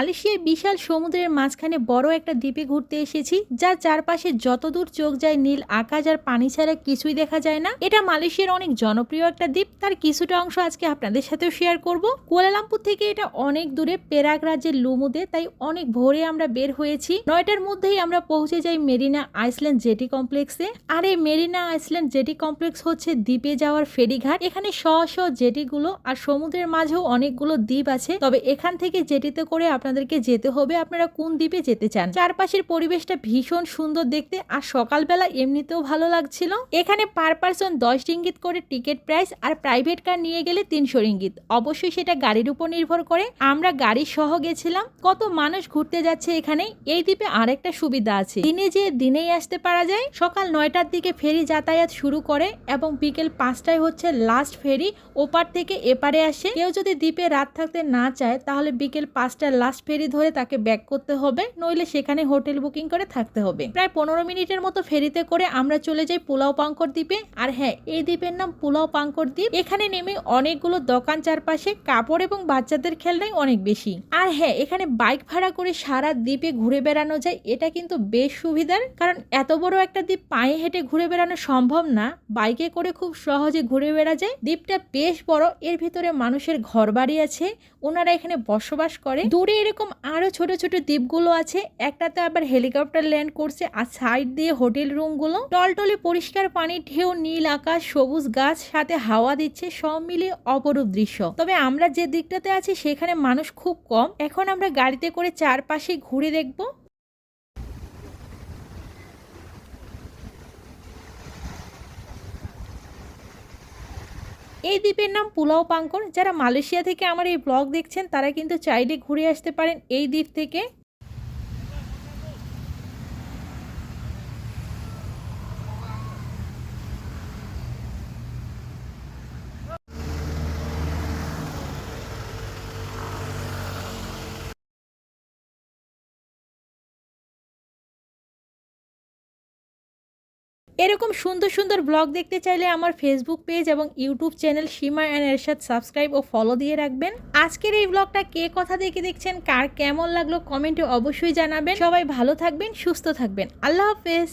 মালয়েশিয়ায় বিশাল সমুদ্রের মাঝখানে বড় একটা দ্বীপে ঘুরতে এসেছি, যার চারপাশে যতদূর চোখ যায় নীল আকাশ আর পানি ছাড়া কিছুই দেখা যায় না। এটা মালয়েশিয়ার অনেক জনপ্রিয় একটা দ্বীপ, তার কিছুটা অংশ আজকে আপনাদের সাথেও শেয়ার করব। কুয়ালালামপুর থেকে এটা অনেক দূরে পেরাক রাজ্যের লুমুদে, তাই অনেক ভোরে আমরা বের হয়েছি। নয়টার মধ্যেই আমরা পৌঁছে যাই মেরিনা আইসল্যান্ড জেটি কমপ্লেক্সে। আর এই মেরিনা আইসল্যান্ড জেটি কমপ্লেক্স হচ্ছে দ্বীপে যাওয়ার ফেরিঘাট। এখানে শ শ জেটিগুলো আর সমুদ্রের মাঝেও অনেকগুলো দ্বীপ আছে, তবে এখান থেকে জেটিতে করে আপনাদেরকে যেতে হবে। আপনারা কোন দ্বীপে যেতে চান? চারপাশের পরিবেশটা ভীষণ সুন্দর দেখতে আর সকালবেলা এমনিতেও ভালো লাগছিল। এখানে পার পার্সন দশ রিঙ্গিত করে টিকিট প্রাইস আর প্রাইভেট কার নিয়ে গেলে তিনশো রিঙ্গিত। অবশ্যই সেটা গাড়ির উপর নির্ভর করে। আমরা গাড়ি সহ গেছিলাম। কত মানুষ ঘুরতে যাচ্ছে এখানে, এই দ্বীপে আরেকটা সুবিধা আছে। দিনে যে দিনেই আসতে পারা যায়, সকাল নয়টার দিকে ফেরি যাতায়াত শুরু করে এবং বিকেল পাঁচটায় হচ্ছে লাস্ট ফেরি, ওপার থেকে এপারে আসে। কেউ যদি দ্বীপে রাত থাকতে না চায়, তাহলে বিকেল পাঁচটার লাস্ট ফেরি ধরে তাকে ব্যাক করতে হবে, নইলে সেখানে হোটেল বুকিং করে থাকতে হবে। প্রায় পনেরো মিনিটের মতো ফেরিতে করে আমরা চলে যাই পোলাও পাঙ্কর দ্বীপে। আর হ্যাঁ এই দ্বীপের নাম পোলাও পাঙ্কর দ্বীপ। এখানে নেমে অনেকগুলো দোকান চারপাশে কাপড় এবং বাচ্চাদের খেলনাই অনেক বেশি। আর হ্যাঁ এখানে বাইক ভাড়া করে সারা দ্বীপে ঘুরে বেড়ানো যায়, এটা কিন্তু বেশ সুবিধার। কারণ এত বড় একটা দ্বীপ পায়ে হেঁটে ঘুরে বেড়ানো সম্ভব না বাইকে করে খুব সহজে ঘুরে বেড়া যায়। দ্বীপটা বেশ বড়, এর ভিতরে মানুষের ঘর বাড়ি আছে, ওনারা এখানে বসবাস করে। দূরে এরকম আরও ছোট ছোট দ্বীপগুলো আছে। একটাতে আবার হেলিকপ্টার ল্যান্ড করছে আর সাইড দিয়ে হোটেল রুমগুলো। টলটলে পরিষ্কার পানি, ঢেউ, নীল আকাশ, সবুজ গাছ, সাথে হাওয়া দিচ্ছে, সব মিলিয়ে অপরূপ দৃশ্য। তবে আমরা যে দিকটাতে আছি, সেখানে মানুষ খুব কম। এখন আমরা গাড়িতে করে চারপাশে ঘুরে দেখব। এই দ্বীপের নাম পুলাও পাঙ্কর যারা মালয়েশিয়া থেকে আমার এই ব্লগ দেখছেন, তারা কিন্তু চাইলে ঘুরে আসতে পারেন এই দ্বীপ থেকে। এরকম সুন্দর সুন্দর ব্লগ দেখতে চাইলে আমার ফেসবুক পেজ এবং YouTube channel Seema and Ershad subscribe O follow দিয়ে রাখবেন। আজকের এই ব্লগটা কে কথা দেখে দেখছেন, কার কেমন লাগল কমেন্টে অবশ্যই জানাবেন। সবাই ভালো থাকবেন, সুস্থ থাকবেন। আল্লাহ হাফেজ।